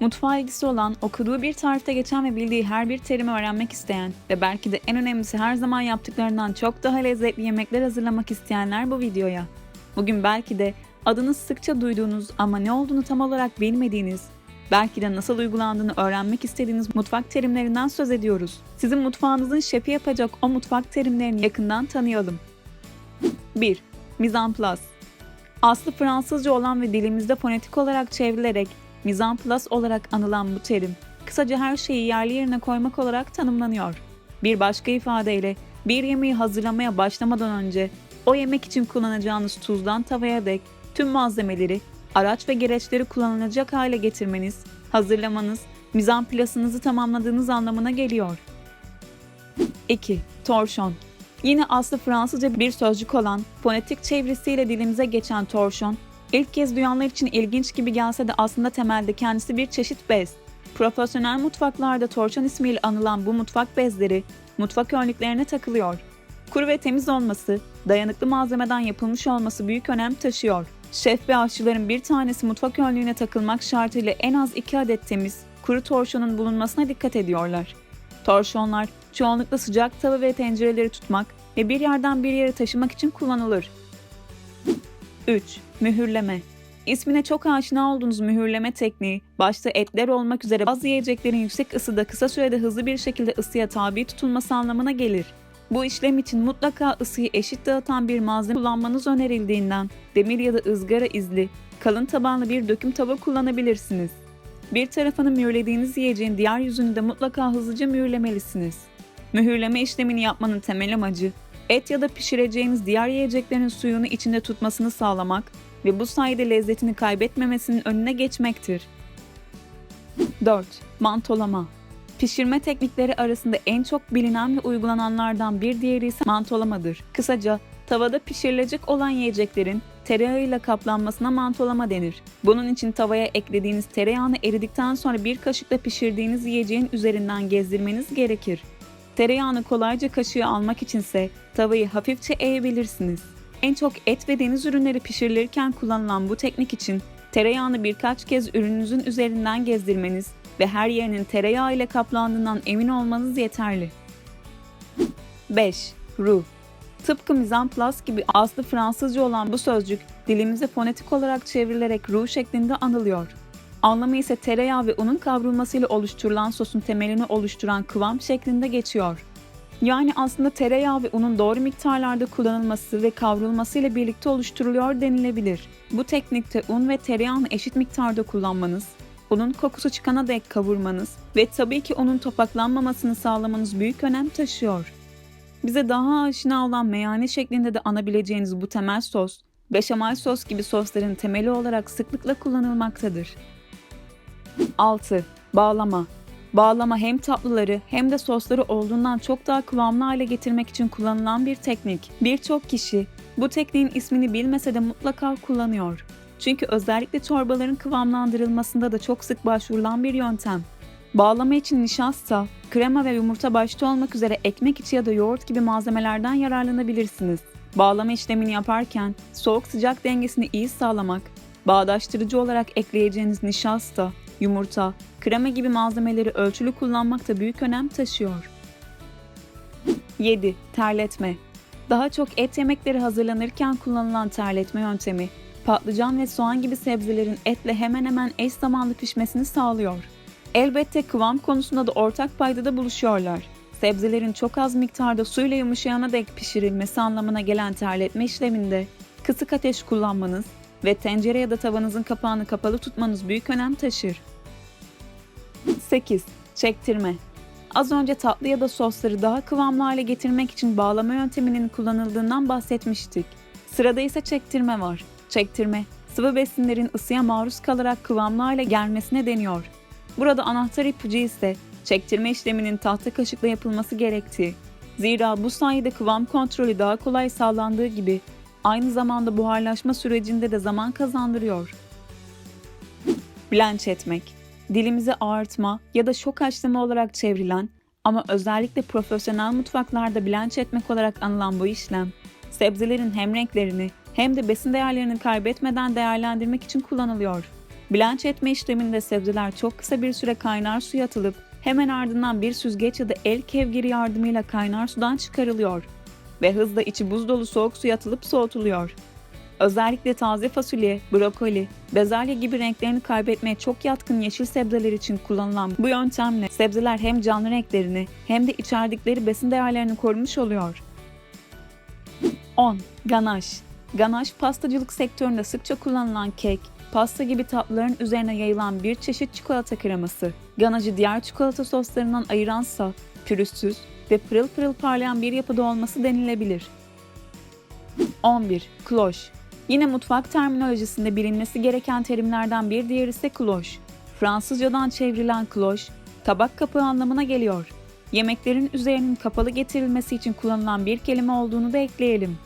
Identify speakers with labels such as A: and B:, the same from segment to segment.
A: Mutfağa ilgisi olan, okuduğu bir tarifte geçen ve bildiği her bir terimi öğrenmek isteyen ve belki de en önemlisi her zaman yaptıklarından çok daha lezzetli yemekler hazırlamak isteyenler bu videoya. Bugün belki de adını sıkça duyduğunuz ama ne olduğunu tam olarak bilmediğiniz, belki de nasıl uygulandığını öğrenmek istediğiniz mutfak terimlerinden söz ediyoruz. Sizin mutfağınızın şefi yapacak o mutfak terimlerini yakından tanıyalım. 1. Mise en place Aslı Fransızca olan ve dilimizde fonetik olarak çevrilerek place olarak anılan bu terim, kısaca her şeyi yerli yerine koymak olarak tanımlanıyor. Bir başka ifadeyle bir yemeği hazırlamaya başlamadan önce o yemek için kullanacağınız tuzdan tavaya dek tüm malzemeleri, araç ve gereçleri kullanılacak hale getirmeniz, hazırlamanız, place'ınızı tamamladığınız anlamına geliyor. 2. Torşon Yine aslı Fransızca bir sözcük olan, fonetik çevresiyle dilimize geçen torşon, ilk kez duyanlar için ilginç gibi gelse de aslında temelde kendisi bir çeşit bez. Profesyonel mutfaklarda torşon ismiyle anılan bu mutfak bezleri, mutfak önlüklerine takılıyor. Kuru ve temiz olması, dayanıklı malzemeden yapılmış olması büyük önem taşıyor. Şef ve aşçıların bir tanesi mutfak önlüğüne takılmak şartıyla en az iki adet temiz, kuru torşonun bulunmasına dikkat ediyorlar. Torşonlar çoğunlukla sıcak tava ve tencereleri tutmak ve bir yerden bir yere taşımak için kullanılır. 3. Mühürleme İsmine çok aşina olduğunuz mühürleme tekniği, başta etler olmak üzere bazı yiyeceklerin yüksek ısıda kısa sürede hızlı bir şekilde ısıya tabi tutulması anlamına gelir. Bu işlem için mutlaka ısıyı eşit dağıtan bir malzeme kullanmanız önerildiğinden demir ya da ızgara izli, kalın tabanlı bir döküm tava kullanabilirsiniz. Bir tarafını mühürlediğiniz yiyeceğin diğer yüzünü de mutlaka hızlıca mühürlemelisiniz. Mühürleme işlemini yapmanın temel amacı, et ya da pişireceğiniz diğer yiyeceklerin suyunu içinde tutmasını sağlamak ve bu sayede lezzetini kaybetmemesinin önüne geçmektir. 4. Mantolama Pişirme teknikleri arasında en çok bilinen ve uygulananlardan bir diğeri ise mantolamadır. Kısaca, tavada pişirilecek olan yiyeceklerin tereyağıyla kaplanmasına mantolama denir. Bunun için tavaya eklediğiniz tereyağını eridikten sonra bir kaşıkla pişirdiğiniz yiyeceğin üzerinden gezdirmeniz gerekir. Tereyağını kolayca kaşığı almak içinse tavayı hafifçe eğebilirsiniz. En çok et ve deniz ürünleri pişirilirken kullanılan bu teknik için tereyağını birkaç kez ürününüzün üzerinden gezdirmeniz ve her yerinin tereyağı ile kaplandığından emin olmanız yeterli. 5. Roux Tıpkı en place gibi aslı Fransızca olan bu sözcük dilimize fonetik olarak çevrilerek roux şeklinde anılıyor. Anlamı ise tereyağı ve unun kavrulmasıyla oluşturulan sosun temelini oluşturan kıvam şeklinde geçiyor. Yani aslında tereyağı ve unun doğru miktarlarda kullanılması ve kavrulmasıyla birlikte oluşturuluyor denilebilir. Bu teknikte un ve tereyağını eşit miktarda kullanmanız, unun kokusu çıkana dek kavurmanız ve tabii ki onun topaklanmamasını sağlamanız büyük önem taşıyor. Bize daha aşina olan meyhane şeklinde de anabileceğiniz bu temel sos, beşamel sos gibi sosların temeli olarak sıklıkla kullanılmaktadır. 6. Bağlama Bağlama hem tatlıları hem de sosları olduğundan çok daha kıvamlı hale getirmek için kullanılan bir teknik. Birçok kişi bu tekniğin ismini bilmese de mutlaka kullanıyor. Çünkü özellikle çorbaların kıvamlandırılmasında da çok sık başvurulan bir yöntem. Bağlama için nişasta, krema ve yumurta başta olmak üzere ekmek içi ya da yoğurt gibi malzemelerden yararlanabilirsiniz. Bağlama işlemini yaparken soğuk sıcak dengesini iyi sağlamak, bağdaştırıcı olarak ekleyeceğiniz nişasta, yumurta, krema gibi malzemeleri ölçülü kullanmak da büyük önem taşıyor. 7. Terletme Daha çok et yemekleri hazırlanırken kullanılan terletme yöntemi, patlıcan ve soğan gibi sebzelerin etle hemen hemen eş zamanlı pişmesini sağlıyor. Elbette kıvam konusunda da ortak paydada buluşuyorlar. Sebzelerin çok az miktarda suyla yumuşayana dek pişirilmesi anlamına gelen terletme işleminde kısık ateş kullanmanız ve tencere ya da tavanızın kapağını kapalı tutmanız büyük önem taşır. 8. Çektirme Az önce tatlı ya da sosları daha kıvamlı hale getirmek için bağlama yönteminin kullanıldığından bahsetmiştik. Sırada ise çektirme var. Çektirme, sıvı besinlerin ısıya maruz kalarak kıvamlı hale gelmesine deniyor. Burada anahtar ipucu ise çektirme işleminin tahta kaşıkla yapılması gerektiği. Zira bu sayede kıvam kontrolü daha kolay sağlandığı gibi aynı zamanda buharlaşma sürecinde de zaman kazandırıyor. Blanch etmek dilimize ağartma ya da şok haşlama olarak çevrilen ama özellikle profesyonel mutfaklarda blanch etmek olarak anılan bu işlem, sebzelerin hem renklerini hem de besin değerlerini kaybetmeden değerlendirmek için kullanılıyor. Blanch etme işleminde sebzeler çok kısa bir süre kaynar suya atılıp hemen ardından bir süzgeç ya da el kevgiri yardımıyla kaynar sudan çıkarılıyor ve hızla içi buz dolu soğuk suya atılıp soğutuluyor. Özellikle taze fasulye, brokoli, bezelye gibi renklerini kaybetmeye çok yatkın yeşil sebzeler için kullanılan bu yöntemle sebzeler hem canlı renklerini hem de içerdikleri besin değerlerini korumuş oluyor. 10. Ganaj Ganaj, pastacılık sektöründe sıkça kullanılan kek, pasta gibi tatlıların üzerine yayılan bir çeşit çikolata kreması. Ganajı diğer çikolata soslarından ayıransa, pürüzsüz ve pırıl pırıl parlayan bir yapıda olması denilebilir. 11. Kloş Yine mutfak terminolojisinde bilinmesi gereken terimlerden bir diğeri ise kloş. Fransızcadan çevrilen kloş, tabak kapağı anlamına geliyor. Yemeklerin üzerinin kapalı getirilmesi için kullanılan bir kelime olduğunu da ekleyelim.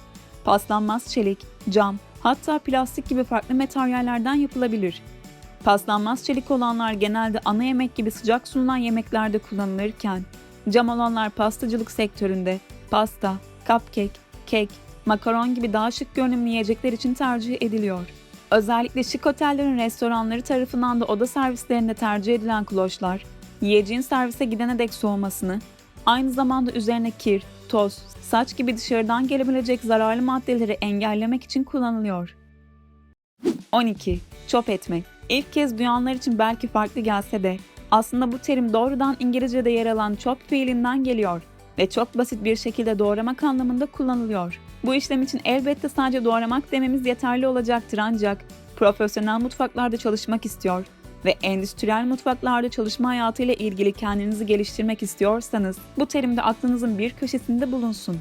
A: Paslanmaz çelik, cam, hatta plastik gibi farklı materyallerden yapılabilir. Paslanmaz çelik olanlar genelde ana yemek gibi sıcak sunulan yemeklerde kullanılırken, cam olanlar pastacılık sektöründe pasta, cupcake, kek, makaron gibi daha şık görünümlü yiyecekler için tercih ediliyor. Özellikle şık otellerin restoranları tarafından da oda servislerinde tercih edilen kloşlar, yiyeceğin servise gidene dek soğumasını, aynı zamanda üzerine kir, toz, saç gibi dışarıdan gelebilecek zararlı maddeleri engellemek için kullanılıyor. 12. Çop etmek. İlk kez duyanlar için belki farklı gelse de aslında bu terim doğrudan İngilizce'de yer alan chop fiilinden geliyor ve çok basit bir şekilde doğramak anlamında kullanılıyor. Bu işlem için elbette sadece doğramak dememiz yeterli olacaktır ancak profesyonel mutfaklarda çalışmak istiyor ve endüstriyel mutfaklarda çalışma hayatıyla ilgili kendinizi geliştirmek istiyorsanız bu terim de aklınızın bir köşesinde bulunsun.